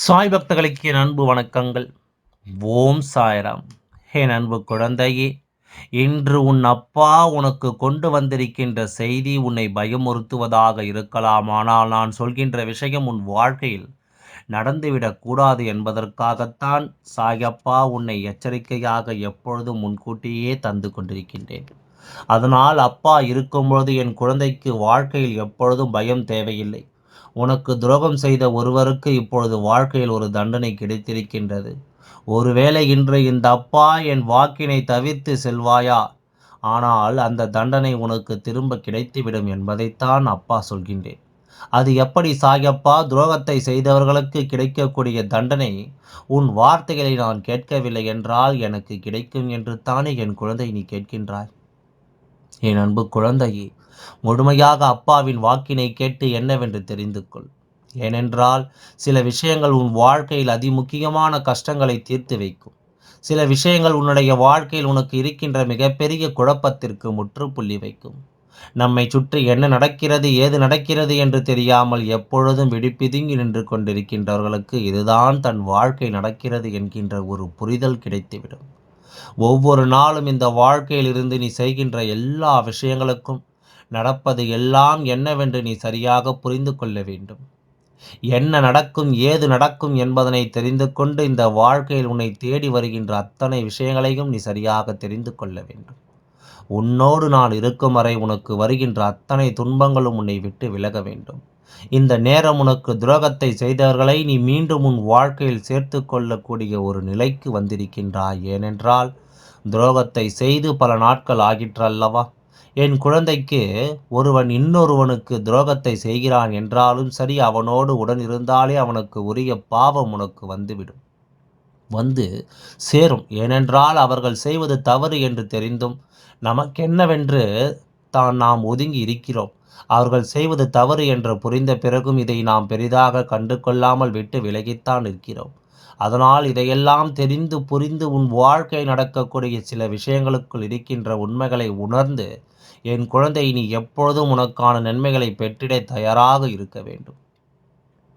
சாய் பக்தர்களுக்கு என் அன்பு வணக்கங்கள். ஓம் சாய்ராம். என் அன்பு குழந்தையே இன்று உன் அப்பா உனக்கு கொண்டு வந்திருக்கின்ற செய்தி உன்னை பயமுறுத்துவதாக இருக்கலாம். ஆனால் நான் சொல்கின்ற விஷயம் உன் வாழ்க்கையில் நடந்துவிடக்கூடாது என்பதற்காகத்தான் சாயப்பா உன்னை எச்சரிக்கையாக எப்பொழுதும் முன்கூட்டியே தந்து கொண்டிருக்கின்றேன். அதனால் அப்பா இருக்கும்பொழுது என் குழந்தைக்கு வாழ்க்கையில் எப்பொழுதும் பயம் தேவையில்லை. உனக்கு துரோகம் செய்த ஒருவருக்கு இப்பொழுது வாழ்க்கையில் ஒரு தண்டனை கிடைத்திருக்கின்றது. ஒருவேளை இன்று இந்த அப்பா என் வாக்கினை தவிர்த்து செல்வாயா? ஆனால் அந்த தண்டனை உனக்கு திரும்ப கிடைத்துவிடும் என்பதைத்தான் அப்பா சொல்கின்றேன். அது எப்படி சாயப்பா? துரோகத்தை செய்தவர்களுக்கு கிடைக்கக்கூடிய தண்டனை உன் வார்த்தைகளை நான் கேட்கவில்லை என்றால் எனக்கு கிடைக்கும் என்று தானே என் குழந்தை நீ கேட்கின்றாய்? என் அன்பு குழந்தையே முழுமையாக அப்பாவின் வாக்கினை கேட்டு என்னவென்று தெரிந்து கொள் ஏனென்றால் சில விஷயங்கள் உன் வாழ்க்கையில் அதிமுக்கியமான கஷ்டங்களை தீர்த்து வைக்கும். சில விஷயங்கள் உன்னுடைய வாழ்க்கையில் உனக்கு இருக்கின்ற மிகப்பெரிய குழப்பத்திற்கு முற்றுப்புள்ளி வைக்கும். நம்மை சுற்றி என்ன நடக்கிறது ஏது நடக்கிறது என்று தெரியாமல் எப்பொழுதும் வெடிப்பிதுங்கி நின்று கொண்டிருக்கின்றவர்களுக்கு இதுதான் தன் வாழ்க்கை நடக்கிறது என்கின்ற ஒரு புரிதல் கிடைத்துவிடும். ஒவ்வொரு நாளும் இந்த வாழ்க்கையில் இருந்து நீ செய்கின்ற எல்லா விஷயங்களுக்கும் நடப்பது எல்லாம் என்னவென்று நீ சரியாக புரிந்து கொள்ள வேண்டும். என்ன நடக்கும் ஏது நடக்கும் என்பதனை தெரிந்து கொண்டு இந்த வாழ்க்கையில் உன்னை தேடி வருகின்ற அத்தனை விஷயங்களையும் நீ சரியாக தெரிந்து கொள்ள வேண்டும். உன்னோடு நான் இருக்கும் வரை உனக்கு வருகின்ற அத்தனை துன்பங்களும் உன்னை விட்டு விலக வேண்டும். இந்த நேரம் உனக்கு துரோகத்தை செய்தவர்களை நீ மீண்டும் உன் வாழ்க்கையில் சேர்த்து கொள்ளக்கூடிய ஒரு நிலைக்கு வந்திருக்கின்றாய். ஏனென்றால் துரோகத்தை செய்து பல நாட்கள் ஆகிற்றல்லவா? என் குழந்தைக்கு ஒருவன் இன்னொருவனுக்கு துரோகத்தை செய்கிறான் என்றாலும் சரி அவனோடு உடன் இருந்தாலே அவனுக்கு உரிய பாவம் உனக்கு வந்துவிடும். வந்து சேரும். ஏனென்றால் அவர்கள் செய்வது தவறு என்று தெரிந்தும் நமக்கென்னவென்று தான் நாம் ஒதுங்கி இருக்கிறோம். அவர்கள் செய்வது தவறு என்று புரிந்த பிறகும் இதை நாம் பெரிதாக கண்டு கொள்ளாமல் விட்டு விலகித்தான் இருக்கிறோம். அதனால் இதையெல்லாம் தெரிந்து புரிந்து உன் வாழ்க்கை நடக்கக்கூடிய சில விஷயங்களுக்குள் இருக்கின்ற உண்மைகளை உணர்ந்து என் குழந்தை நீ எப்பொழுதும் உனக்கான நன்மைகளை பெற்றிட தயாராக இருக்க வேண்டும்.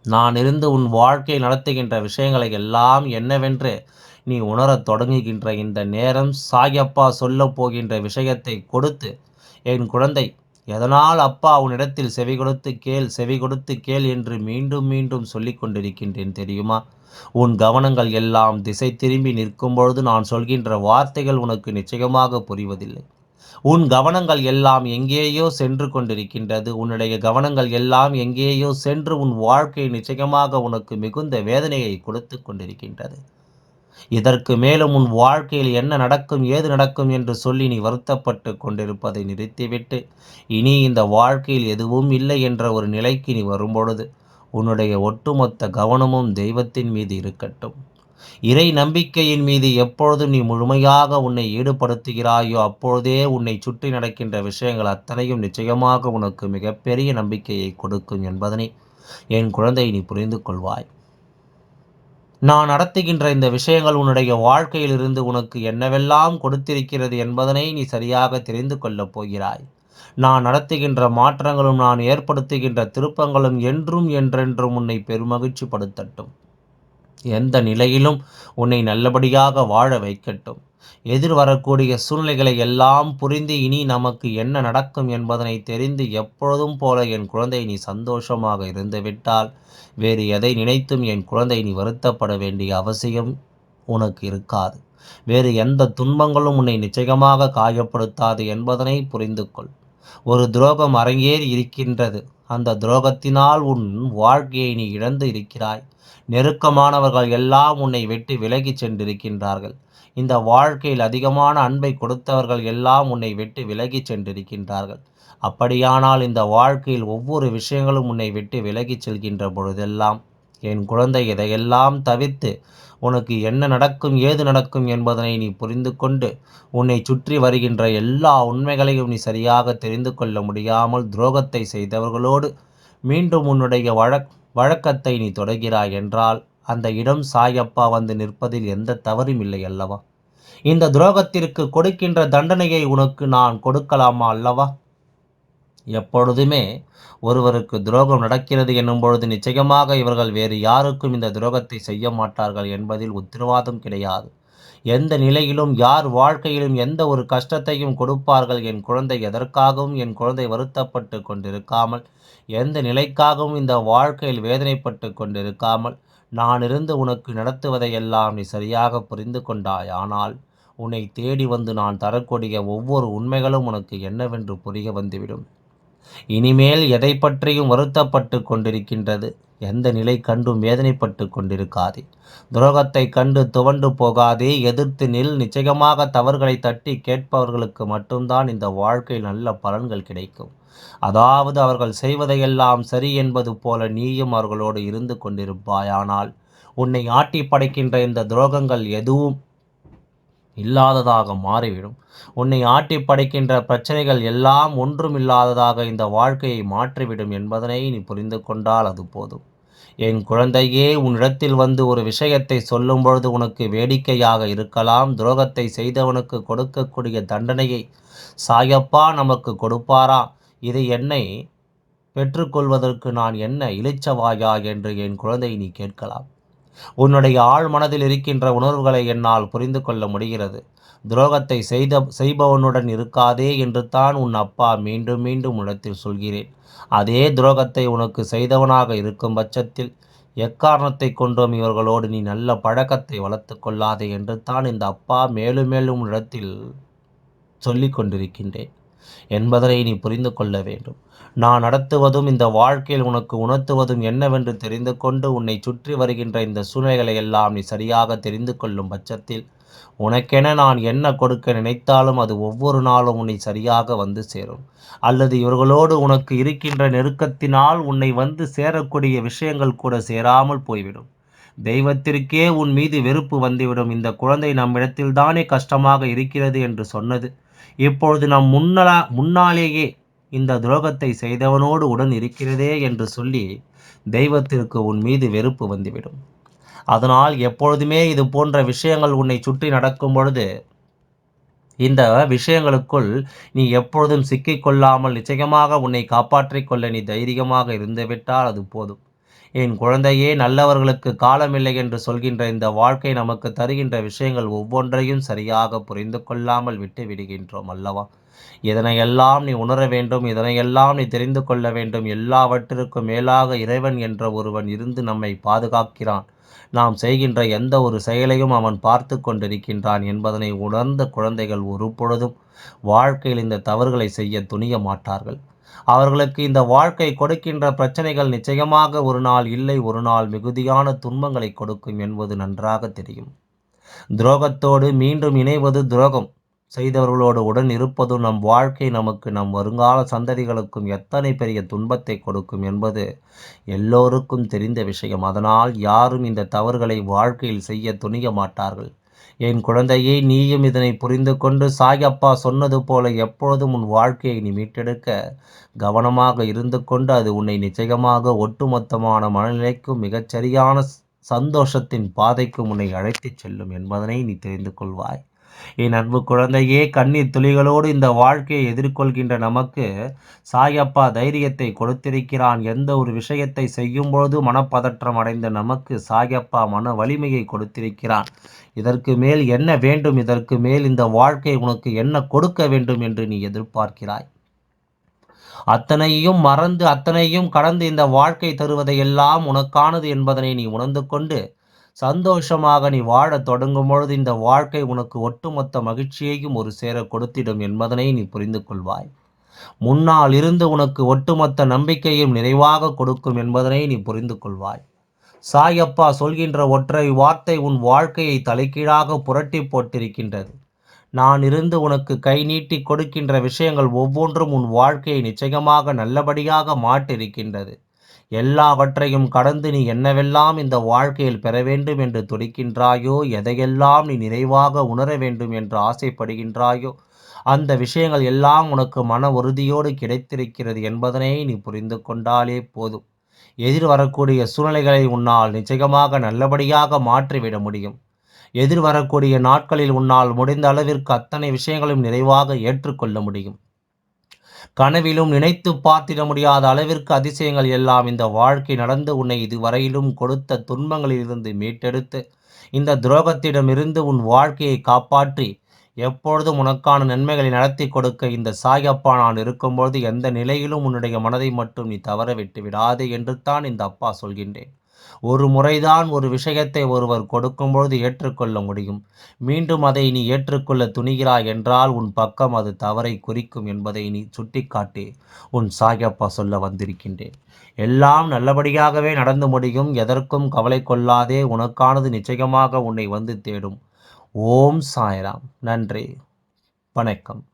நான் இருந்து உன் வாழ்க்கை நடத்துகின்ற விஷயங்களை எல்லாம் என்னவென்று நீ உணரத் தொடங்குகின்ற இந்த நேரம் சாயப்பா சொல்லப் போகின்ற விஷயத்தை கொடுத்து என் குழந்தை எதனால் அப்பா உன்னிடத்தில் செவி கொடுத்து கேள் செவி கொடுத்து கேள் என்று மீண்டும் மீண்டும் சொல்லிக் கொண்டிருக்கின்றேன் தெரியுமா? உன் கவனங்கள் எல்லாம் திசை திரும்பி நிற்கும் பொழுது நான் சொல்கின்ற வார்த்தைகள் உனக்கு நிச்சயமாக புரிவதில்லை. உன் கவனங்கள் எல்லாம் எங்கேயோ சென்று கொண்டிருக்கின்றது. உன்னுடைய கவனங்கள் எல்லாம் எங்கேயோ சென்று உன் வாழ்க்கை நிச்சயமாக உனக்கு மிகுந்த வேதனையை கொடுத்து கொண்டிருக்கின்றது. இதற்கு மேலும் உன் வாழ்க்கையில் என்ன நடக்கும் ஏது நடக்கும் என்று சொல்லி நீ வருத்தப்பட்டு கொண்டிருப்பதை நிறுத்திவிட்டு இனி இந்த வாழ்க்கையில் எதுவும் இல்லை என்ற ஒரு நிலைக்கு நீ வரும்பொழுது உன்னுடைய ஒட்டுமொத்த கவனமும் தெய்வத்தின் மீது இருக்கட்டும். இறை நம்பிக்கையின் மீது எப்பொழுதும் நீ முழுமையாக உன்னை ஈடுபடுத்துகிறாயோ அப்பொழுதே உன்னை சுற்றி நடக்கின்ற விஷயங்கள் அத்தனையும் நிச்சயமாக உனக்கு மிகப்பெரிய நம்பிக்கையை கொடுக்கும் என்பதனை என் குழந்தை நீ புரிந்து கொள்வாய். நான் நடத்துகின்ற இந்த விஷயங்கள் உன்னுடைய வாழ்க்கையிலிருந்து உனக்கு என்னவெல்லாம் கொடுத்திருக்கிறது என்பதனை நீ சரியாக தெரிந்து கொள்ளப் போகிறாய். நான் நடத்துகின்ற மாற்றங்களும் நான் ஏற்படுத்துகின்ற திருப்பங்களும் என்றும் என்றென்றும் உன்னை பெருமகிழ்ச்சி படுத்தட்டும் எந்த நிலையிலும் உன்னை நல்லபடியாக வாழ வைக்கட்டும். எதிர் வரக்கூடிய சூழ்நிலைகளை எல்லாம் புரிந்து இனி நமக்கு என்ன நடக்கும் என்பதனை தெரிந்து எப்பொழுதும் போல என் குழந்தை நீ சந்தோஷமாக இருந்துவிட்டால் வேறு எதை நினைத்தும் என் குழந்தை நீ வருத்தப்பட வேண்டிய அவசியம் உனக்கு இருக்காது. வேறு எந்த துன்பங்களும் உன்னை நிச்சயமாக காயப்படுத்தாது என்பதனை புரிந்து கொள் ஒரு துரோகம் அரங்கேறி இருக்கின்றது. அந்த துரோகத்தினால் உன் வாழ்க்கையை நீ இழந்து இருக்கிறாய். நெருக்கமானவர்கள் எல்லாம் உன்னை விட்டு விலகி சென்றிருக்கின்றார்கள். இந்த வாழ்க்கையில் அதிகமான அன்பை கொடுத்தவர்கள் எல்லாம் உன்னை விட்டு விலகிச் சென்றிருக்கின்றார்கள். அப்படியானால் இந்த வாழ்க்கையில் ஒவ்வொரு விஷயங்களும் உன்னை விட்டு விலகிச் செல்கின்ற பொழுதெல்லாம் என் குழந்தை இதையெல்லாம் தவிர்த்து உனக்கு என்ன நடக்கும் ஏது நடக்கும் என்பதனை நீ புரிந்து கொண்டு உன்னை சுற்றி வருகின்ற எல்லா உண்மைகளையும் நீ சரியாக தெரிந்து கொள்ள முடியாமல் துரோகத்தை செய்தவர்களோடு மீண்டும் உன்னுடைய வழக் வழக்கத்தை நீ தொடர்கிறாய் என்றால் அந்த இடம் சாயப்பா வந்து நிற்பதில் எந்த தவறும் இல்லை அல்லவா? இந்த துரோகத்திற்கு கொடுக்கின்ற தண்டனையை உனக்கு நான் கொடுக்கலாமா அல்லவா? எப்பொழுதுமே ஒருவருக்கு துரோகம் நடக்கிறது என்னும் பொழுது நிச்சயமாக இவர்கள் வேறு யாருக்கும் இந்த துரோகத்தை செய்ய மாட்டார்கள் என்பதில் உத்தரவாதம் கிடையாது. எந்த நிலையிலும் யார் வாழ்க்கையிலும் எந்த ஒரு கஷ்டத்தையும் கொடுப்பார்கள் என் குழந்தை எதற்காகவும் என் குழந்தை வருத்தப்பட்டு கொண்டிருக்காமல் எந்த நிலைக்காகவும் இந்த வாழ்க்கையில் வேதனைப்பட்டு கொண்டிருக்காமல் நான் இருந்து உனக்கு நடத்துவதையெல்லாம் நீ சரியாக புரிந்து கொண்டாய் ஆனால் உன்னை தேடி வந்து நான் தரக்கூடிய ஒவ்வொரு உண்மைகளும் உனக்கு என்னவென்று புரிய வந்துவிடும். இனிமேல் எதை பற்றியும் வருத்தப்பட்டு கொண்டிருக்கின்றது. எந்த நிலை கண்டும் வேதனைப்பட்டு கொண்டிருக்காதே. துரோகத்தை கண்டு துவண்டு போகாதே. எதிர்த்து நில். நிச்சயமாக தவறுகளை தட்டி கேட்பவர்களுக்கு மட்டும்தான் இந்த வாழ்க்கையில் நல்ல பலன்கள் கிடைக்கும். அதாவது அவர்கள் செய்வதையெல்லாம் சரி என்பது போல நீயும் அவர்களோடு இருந்து கொண்டிருப்பாயானால் உன்னை ஆட்டி படைக்கின்ற இந்த துரோகங்கள் எதுவும் இல்லாததாக மாறிவிடும். உன்னை ஆட்டி படைக்கின்ற பிரச்சனைகள் எல்லாம் ஒன்றும் இல்லாததாக இந்த வாழ்க்கையை மாற்றிவிடும் என்பதனை நீ புரிந்து கொண்டால் அது போதும். என் குழந்தையே உன்னிடத்தில் வந்து ஒரு விஷயத்தை சொல்லும் பொழுது உனக்கு வேடிக்கையாக இருக்கலாம். துரோகத்தை செய்தவனுக்கு கொடுக்கக்கூடிய தண்டனையை சாயப்பா நமக்கு கொடுப்பாரா? இது என்னை பெற்றுக்கொள்வதற்கு நான் என்ன இளிச்சவாயா? என்று என் குழந்தை நீ கேட்கலாம். உன்னுடைய ஆழ் மனதில் இருக்கின்ற உணர்வுகளை என்னால் புரிந்து கொள்ள முடிகிறது. துரோகத்தை செய்த செய்பவனுடன் இருக்காதே என்று தான் உன் அப்பா மீண்டும் மீண்டும் உன்னிடத்தில் சொல்கிறேன். அதே துரோகத்தை உனக்கு செய்தவனாக இருக்கும் பட்சத்தில் எக்காரணத்தை கொண்டும் இவர்களோடு நீ நல்ல பழக்கத்தை வளர்த்து கொள்ளாதே என்று தான் இந்த அப்பா மேலும் மேலும் இடத்தில் சொல்லிக் கொண்டிருக்கின்றேன். என்பதனை நீ புரிந்து கொள்ள வேண்டும். நான் நடத்துவதும் இந்த வாழ்க்கையில் உனக்கு உணர்த்துவதும் என்னவென்று தெரிந்து கொண்டு உன்னை சுற்றி வருகின்ற இந்த சூழ்நிலைகளை எல்லாம் நீ சரியாக தெரிந்து கொள்ளும் பட்சத்தில் உனக்கென நான் என்ன கொடுக்க நினைத்தாலும் அது ஒவ்வொரு நாளும் உன்னை சரியாக வந்து சேரும். அல்லது இவர்களோடு உனக்கு இருக்கின்ற நெருக்கத்தினால் உன்னை வந்து சேரக்கூடிய விஷயங்கள் கூட சேராமல் போய்விடும். தெய்வத்திற்கே உன் மீது வெறுப்பு வந்துவிடும். இந்த குழந்தை நம்மிடத்தில் தானே கஷ்டமாக இருக்கிறது என்று சொன்னது இப்பொழுது நம் முன்னலா முன்னாலேயே இந்த துரோகத்தை செய்தவனோடு உடன் இருக்கிறதே என்று சொல்லி தெய்வத்திற்கு உன் மீது வெறுப்பு வந்துவிடும். அதனால் எப்பொழுதுமே இது போன்ற விஷயங்கள் உன்னை சுற்றி நடக்கும் பொழுது இந்த விஷயங்களுக்குள் நீ எப்பொழுதும் சிக்கிக்கொள்ளாமல் நிச்சயமாக உன்னை காப்பாற்றிக் கொள்ள நீ தைரியமாக இருந்துவிட்டால் அது போதும். என் குழந்தையே நல்லவர்களுக்கு காலமில்லை என்று சொல்கின்ற இந்த வாழ்க்கை நமக்கு தருகின்ற விஷயங்கள் ஒவ்வொன்றையும் சரியாக புரிந்து கொள்ளாமல் விட்டு விடுகின்றோம் அல்லவா? இதனையெல்லாம் நீ உணர வேண்டும் இதனையெல்லாம் நீ தெரிந்து கொள்ள வேண்டும் எல்லாவற்றிற்கும் மேலாக இறைவன் என்ற ஒருவன் இருந்து நம்மை பாதுகாக்கிறான். நாம் செய்கின்ற எந்த ஒரு செயலையும் அவன் பார்த்து கொண்டிருக்கின்றான் என்பதனை உணர்ந்த குழந்தைகள் ஒரு பொழுதும் வாழ்க்கையில் இந்த தவறுகளை செய்ய துணிய மாட்டார்கள். அவர்களுக்கு இந்த வாழ்க்கை கொடுக்கின்ற பிரச்சனைகள் நிச்சயமாக ஒரு நாள் இல்லை ஒரு நாள் மிகுதியான துன்பங்களை கொடுக்கும் என்பது நன்றாக தெரியும். துரோகத்தோடு மீண்டும் இணைவது துரோகம். செய்தவர்களோடு உடன் இருப்பதும் நம் வாழ்க்கை நமக்கு நம் வருங்கால சந்ததிகளுக்கும் எத்தனை பெரிய துன்பத்தை கொடுக்கும் என்பது எல்லோருக்கும் தெரிந்த விஷயம். அதனால் யாரும் இந்த தவறுகளை வாழ்க்கையில் செய்ய துணிய மாட்டார்கள். என் குழந்தையை நீயும் இதனை புரிந்து கொண்டு சாயப்பா சொன்னது போல எப்பொழுதும் உன் வாழ்க்கையை நீ மீட்டெடுக்க கவனமாக இருந்து கொண்டு அது உன்னை நிச்சயமாக ஒட்டுமொத்தமான மனநிலைக்கும் மிகச்சரியான சந்தோஷத்தின் பாதைக்கும் உன்னை அழைத்துச் செல்லும் என்பதனை நீ தெரிந்து கொள்வாய் என் அன்பு குழந்தையே கண்ணீர் துளிகளோடு இந்த வாழ்க்கையை எதிர்கொள்கின்ற நமக்கு சாயப்பா தைரியத்தை கொடுத்திருக்கிறான். எந்த ஒரு விஷயத்தை செய்யும் பொழுது மனப்பதற்றம் அடைந்த நமக்கு சாயப்பா மன வலிமையை கொடுத்திருக்கிறான். இதற்கு மேல் என்ன வேண்டும்? இதற்கு மேல் இந்த வாழ்க்கை உனக்கு என்ன கொடுக்க வேண்டும் என்று நீ எதிர்பார்க்கிறாய். அத்தனையும் மறந்து அத்தனையும் கடந்து இந்த வாழ்க்கை தருவதையெல்லாம் உனக்கானது என்பதனை நீ உணர்ந்து கொண்டு சந்தோஷமாக நீ வாழத் தொடங்கும் பொழுது இந்த வாழ்க்கை உனக்கு ஒட்டுமொத்த மகிழ்ச்சியையும் ஒரு சேர கொடுத்திடும் என்பதனை நீ புரிந்து கொள்வாய். முன்னால் இருந்து உனக்கு ஒட்டுமொத்த நம்பிக்கையும் நிறைவாக கொடுக்கும் என்பதனை நீ புரிந்து கொள்வாய். சாயப்பா சொல்கின்ற ஒற்றை வார்த்தை உன் வாழ்க்கையை தலைக்கீழாக புரட்டி போட்டிருக்கின்றது. நான் இருந்து உனக்கு கை நீட்டி கொடுக்கின்ற விஷயங்கள் ஒவ்வொன்றும் உன் வாழ்க்கையை நிச்சயமாக நல்லபடியாக மாட்டிருக்கின்றது எல்லாவற்றையும் கடந்து நீ என்னவெல்லாம் இந்த வாழ்க்கையில் பெற வேண்டும் என்று துடிக்கின்றாயோ எதையெல்லாம் நீ நிறைவாக உணர வேண்டும் என்று ஆசைப்படுகின்றாயோ அந்த விஷயங்கள் எல்லாம் உனக்கு மன உறுதியோடு கிடைத்திருக்கிறது என்பதனை நீ புரிந்து கொண்டாலே போதும். எதிர் வரக்கூடிய சூழ்நிலைகளை உன்னால் நிச்சயமாக நல்லபடியாக மாற்றிவிட முடியும். எதிர் வரக்கூடிய நாட்களில் உன்னால் முடிந்த அளவிற்கு அத்தனை விஷயங்களும் நிறைவாக ஏற்றுக்கொள்ள முடியும். கனவிலும் நினைத்து பார்த்திட முடியாத அளவிற்கு அதிசயங்கள் எல்லாம் இந்த வாழ்க்கை நடந்து உன்னை இதுவரையிலும் கொடுத்த துன்பங்களிலிருந்து மீட்டெடுத்து இந்த துரோகத்திடமிருந்து உன் வாழ்க்கையை காப்பாற்றி எப்பொழுதும் உனக்கான நன்மைகளை நடத்தி கொடுக்க இந்த சாயப்பா நான் இருக்கும்பொழுது எந்த நிலையிலும் உன்னுடைய மனதை மட்டும் நீ தவற விட்டு விடாதே என்று தான் இந்த அப்பா சொல்கின்றேன். ஒரு முறைதான் ஒரு விஷயத்தை ஒருவர் கொடுக்கும்பொழுது ஏற்றுக்கொள்ள முடியும். மீண்டும் அதை நீ ஏற்றுக்கொள்ள துணிகிறாய் என்றால் உன் பக்கம் அது தவறை குறிக்கும் என்பதை நீ சுட்டிக்காட்டி உன் சாயப்பா சொல்ல வந்திருக்கின்றேன். எல்லாம் நல்லபடியாகவே நடந்து முடியும். எதற்கும் கவலை கொள்ளாதே. உனக்கானது நிச்சயமாக உன்னை வந்து தேடும். ஓம் சாய்ராம். நன்றி. வணக்கம்.